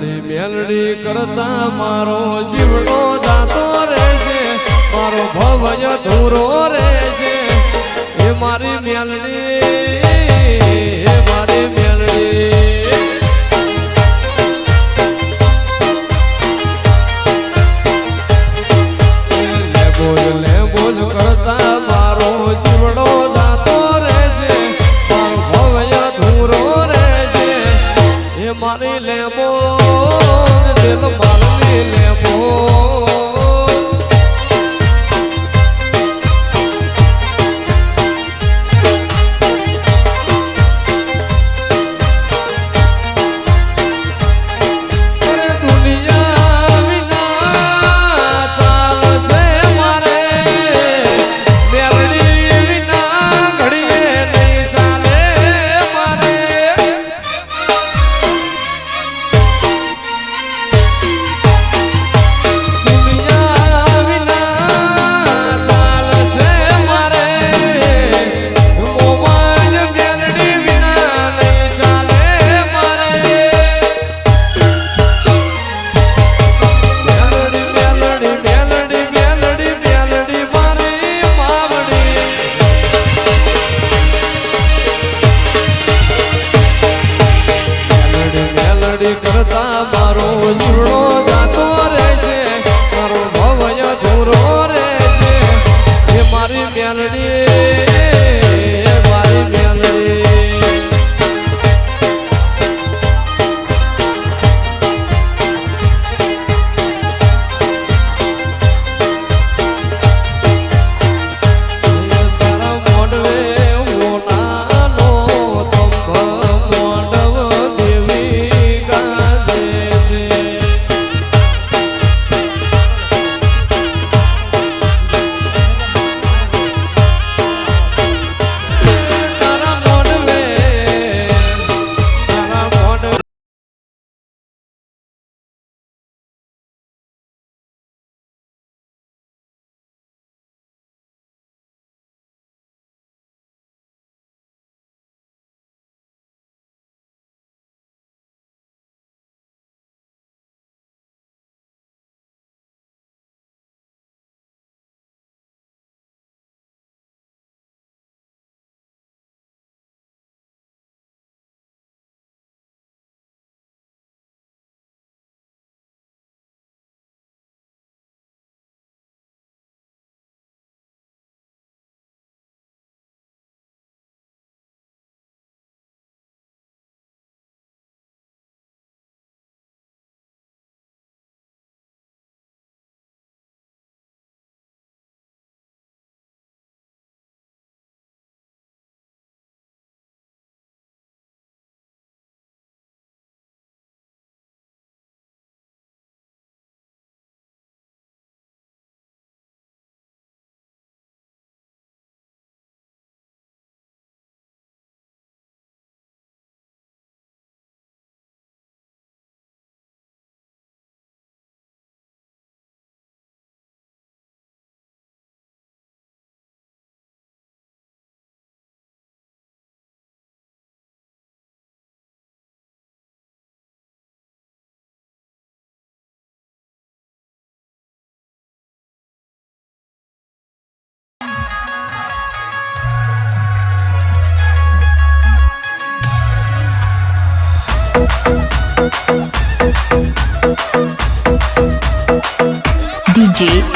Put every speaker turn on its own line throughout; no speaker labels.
મેલડી મેલડી કરતા મારો જીવડો જાતો રહેશે, મારો ભવય ધૂરો રહેશે. એ મારી મેલડી, એ મારી મેલડી.
Energy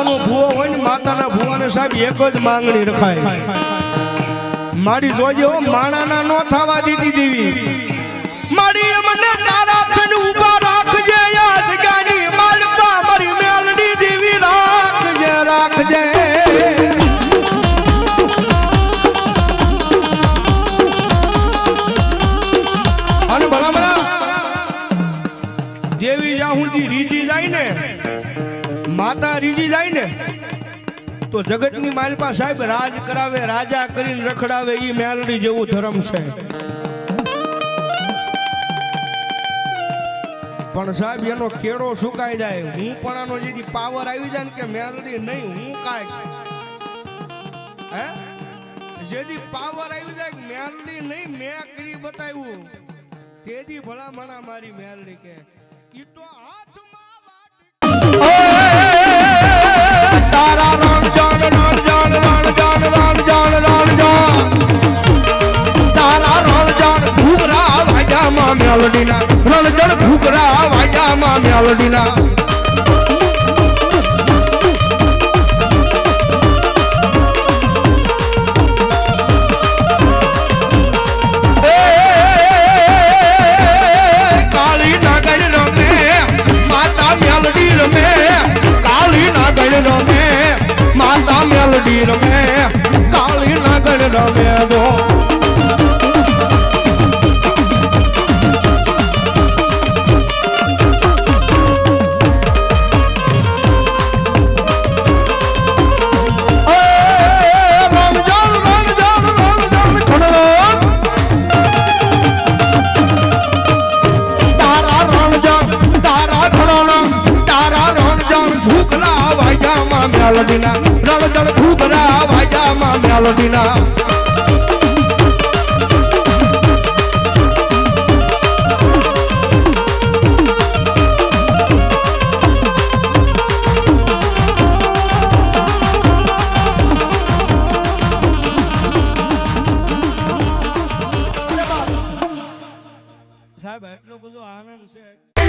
માતાનો ભૂવો હોય ને, માતાના ભૂવાને સાહેબ એક જ માંગણી રખાય. મારી જોજે માણાના નો થવા દીધી દેવી. મારી મને તારા ઊભા તો જગતની માલપા સાહેબ રાજ કરાવે, રાજા કરીને રખડાવે, ઈ મેલડી જેવું ધર્મ છે. પણ સાહેબ, એનો કેળો સુકાઈ જાય. હું પણ આનો જેથી પાવર આવી જાય ને કે મેલડી નહીં, હું કાંઈ હે? જેથી પાવર આવી જાય મેરડી નહીં, મેં કરી બતાવ્યું. તેથી ભલા મણા મારી મેલડી કે, ઈ તો હાથમાં વાગ્યામાં મેલડીના રણજણ ફૂકરા વાગ્યામાં મેલડીના મેલડી રમે કાળી નાગણ રમે સાહેબ એટલો બધો આનંદ છે.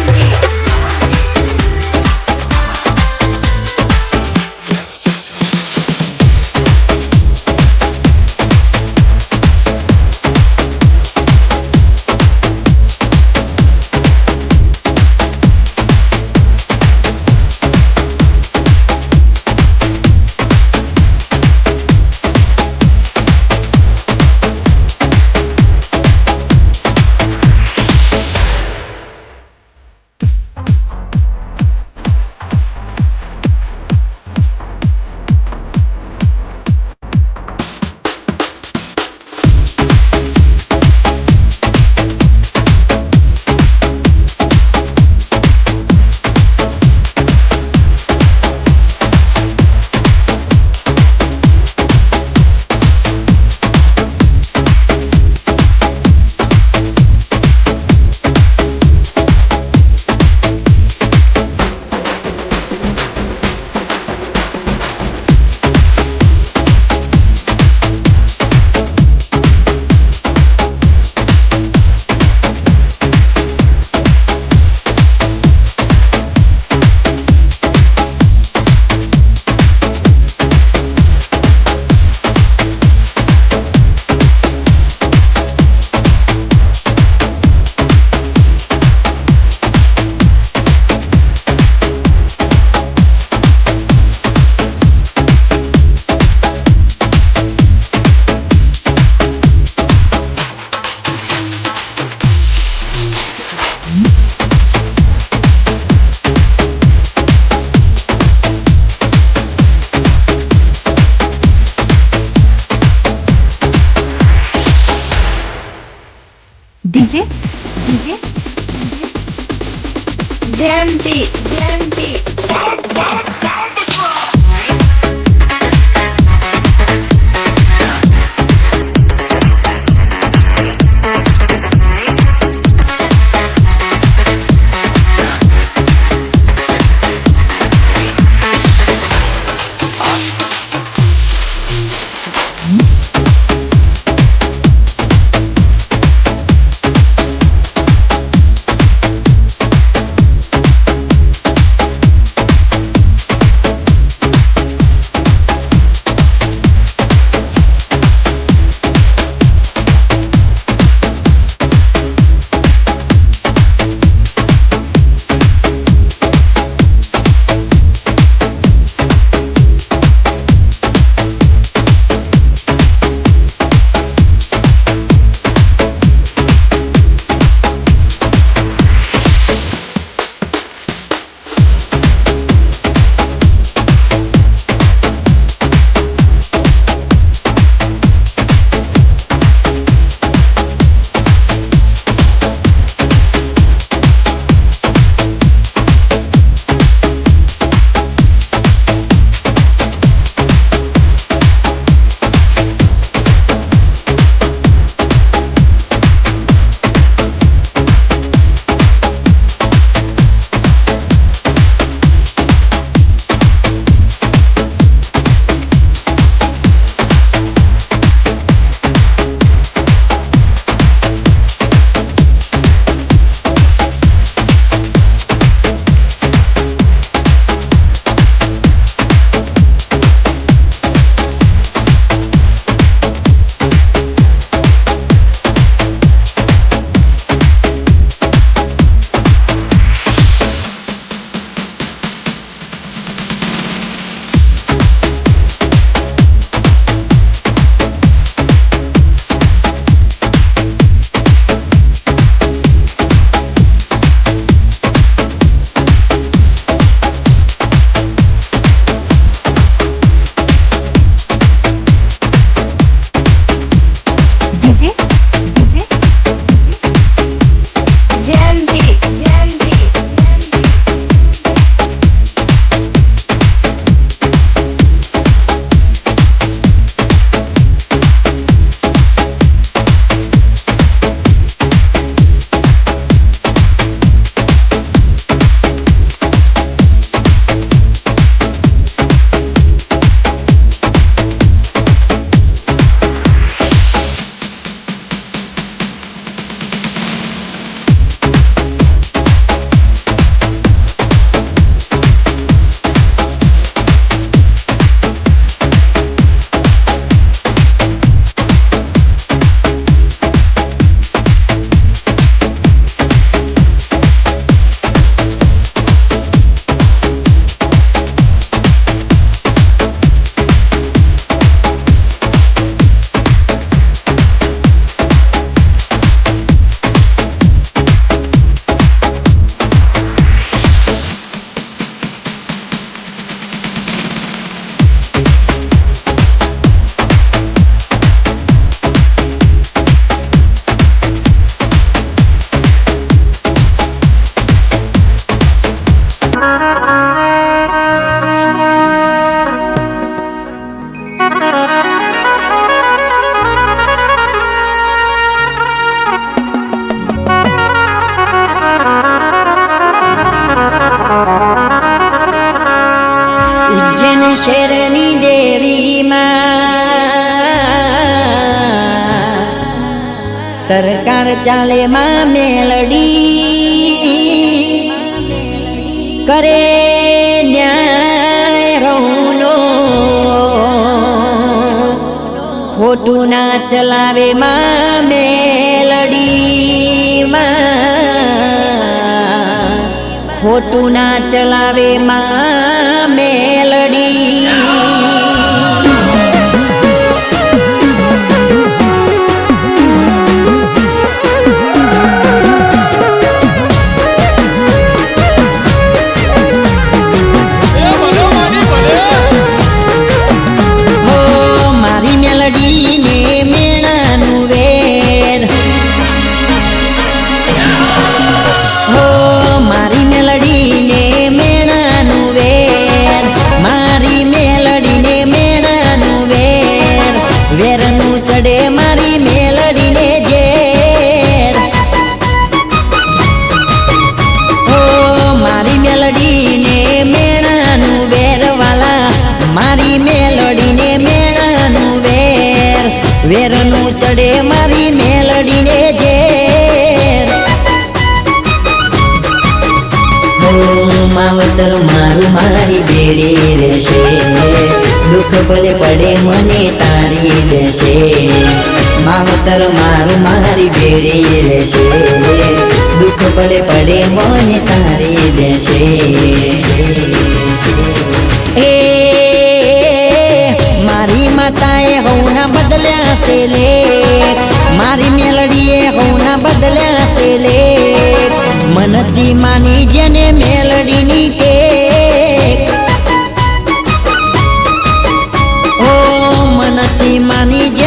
શેરની દેવીમાં.
સરકાર ચાલે માં મેલડી. કરે ન્યાય રહુનો ખોટું ના ચલાવે મેલડીમાં. ખોટું ના ચલાવે માં મેલડી. મારું બેડી રહેશે. દુઃખ ભલે પડે, મને તારી દેશે માવતર મારું મારી બેડી રહેશે. દુઃખ ભલે પડે, મને તારી દેશે એ, મારી માતાએ હવના બદલ્યા છે લે. મારી મેલડીએ હવના બદલ્યા છે લે. મનથી માની જેને મેલડીની મનથી